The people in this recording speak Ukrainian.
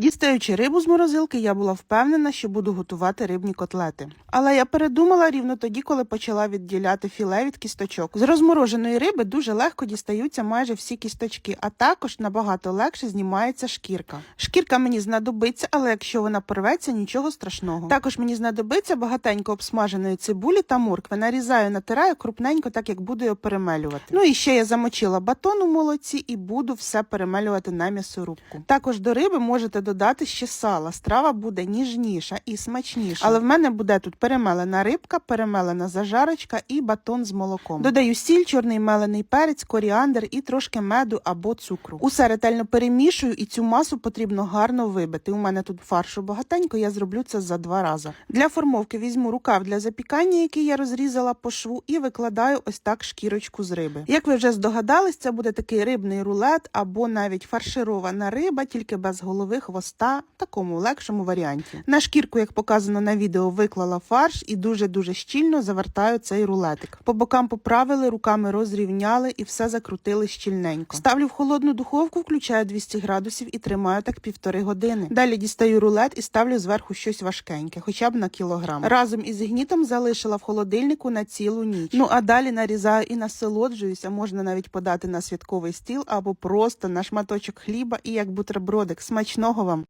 Дістаючи рибу з морозилки, я була впевнена, що буду готувати рибні котлети. Але я передумала рівно тоді, коли почала відділяти філе від кісточок. З розмороженої риби дуже легко дістаються майже всі кісточки, а також набагато легше знімається шкірка. Шкірка мені знадобиться, але якщо вона порветься, нічого страшного. Також мені знадобиться багатенько обсмаженої цибулі та моркви. Нарізаю, натираю крупненько, так як буду його перемелювати. Ну і ще я замочила батон у молоці і буду все перемелювати на м'ясорубку. Також до риби можете додати ще сала. Страва буде ніжніша і смачніша. Але в мене буде тут перемелена рибка, перемелена зажарочка і батон з молоком. Додаю сіль, чорний мелений перець, коріандр і трошки меду або цукру. Усе ретельно перемішую, і цю масу потрібно гарно вибити. У мене тут фаршу багатенько, я зроблю це за два рази. Для формовки візьму рукав для запікання, який я розрізала по шву, і викладаю ось так шкірочку з риби. Як ви вже здогадались, це буде такий рибний рулет або навіть фарширована риба, тільки без голови, хвоста, в такому легшому варіанті. На шкірку, як показано на відео, виклала фарш і дуже-дуже щільно завертаю цей рулетик. По бокам поправили, руками розрівняли і все закрутили щільненько. Ставлю в холодну духовку, включаю 200 градусів і тримаю так півтори години. Далі дістаю рулет і ставлю зверху щось важкеньке, хоча б на кілограм. Разом із гнітом залишила в холодильнику на цілу ніч. Ну а далі нарізаю і насолоджуюся. Можна навіть подати на святковий стіл або просто на шматочок хліба і як бутербродик. Смачного вам!